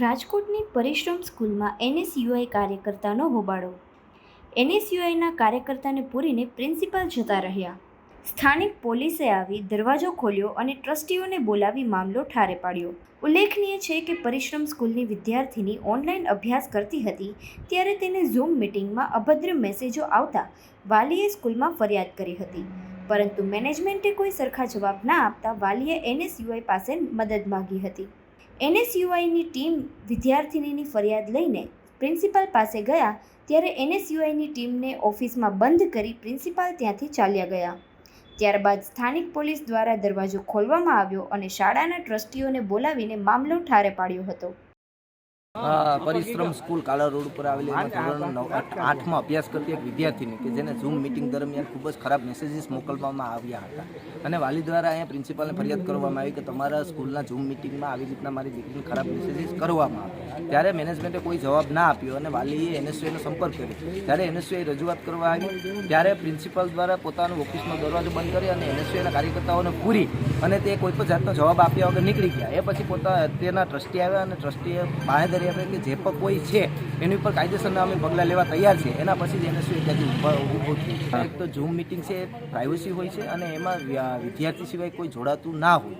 રાજકોટની પરિશ્રમ સ્કૂલમાં એનએસયુઆઈ કાર્યકર્તાનો હોબાળો. એનએસયુઆઈના કાર્યકર્તાને પૂરીને પ્રિન્સિપાલ જતા રહ્યા. સ્થાનિક પોલીસે આવી દરવાજો ખોલ્યો અને ટ્રસ્ટીઓને બોલાવી મામલો ઠારે પાડ્યો. ઉલ્લેખનીય છે કે પરિશ્રમ સ્કૂલની વિદ્યાર્થીની ઓનલાઈન અભ્યાસ કરતી હતી ત્યારે તેને ઝૂમ મિટિંગમાં અભદ્ર મેસેજો આવતા વાલીએ સ્કૂલમાં ફરિયાદ કરી હતી. પરંતુ મેનેજમેન્ટે કોઈ સરખા જવાબ ના આપતા વાલીએ એનએસયુઆઈ પાસે મદદ માગી હતી. એનએસયુઆઈની ટીમ વિદ્યાર્થિનીની ફરિયાદ લઈને પ્રિન્સિપાલ પાસે ગયા ત્યારે એનએસયુઆઈની ટીમને ઓફિસમાં બંધ કરી પ્રિન્સિપાલ ત્યાંથી ચાલ્યા ગયા. ત્યારબાદ સ્થાનિક પોલીસ દ્વારા દરવાજો ખોલવામાં આવ્યો અને શાળાના ટ્રસ્ટીઓને બોલાવીને મામલો ઠારે પાડ્યો હતો. પરિશ્રમ સ્કૂલ કાલા રોડ ઉપર આવેલી ધોરણ આઠમાં અભ્યાસ કરતી એક વિદ્યાર્થીની કે જેને ઝૂમ મિટિંગ દરમિયાન ખૂબ જ ખરાબ મેસેજીસ મોકલવામાં આવ્યા હતા. અને વાલી દ્વારા અહીંયા પ્રિન્સિપાલને ફરિયાદ કરવામાં આવી કે તમારા સ્કૂલના ઝૂમ મિટિંગમાં આવી રીતના મારી દીકરીને ખરાબ મેસેજીસ કરવામાં આવ્યા. ત્યારે મેનેજમેન્ટે કોઈ જવાબ ના આપ્યો અને વાલીએ એનએસયુનો સંપર્ક કર્યો. ત્યારે એનએસયુએ રજૂઆત કરવા આવી. ત્યારે પ્રિન્સિપાલ દ્વારા પોતાનો ઓફિસનો દરવાજો બંધ કરી અને એનએસયુના કાર્યકર્તાઓને પૂરી અને તે કોઈ પણ જાતનો જવાબ આપ્યા વગર નીકળી ગયા. એ પછી પોતા તેના ટ્રસ્ટી આવ્યા અને ટ્રસ્ટીએ બાંહેધરી આપી કે જે પણ કોઈ છે એની ઉપર કાયદેસરના અમે પગલાં લેવા તૈયાર છે એના પછી જ એનએસયુ ત્યાંથી ઊભા થયું એક તો ઝૂમ મિટિંગ છે પ્રાઇવસી હોય છે અને એમાં વિદ્યાર્થી સિવાય કોઈ જોડાતું ના હોય.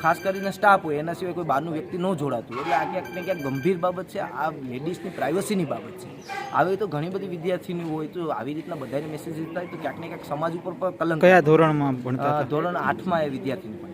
ખાસ કરીને સ્ટાફ હોય એના સિવાય કોઈ બહારનું વ્યક્તિ ન જોડાતું. એટલે આ ક્યાંક ને ક્યાંક ગંભીર બાબત છે આ લેડીઝની પ્રાઇવસીની બાબત છે. આવી તો ઘણી બધી વિદ્યાર્થીની હોય તો આવી રીતના બધાને મેસેજ થાય તો ક્યાંક ને ક્યાંક સમાજ ઉપર પણ કલંક કયા ધોરણમાં ધોરણ આઠમાં એ વિદ્યાર્થીની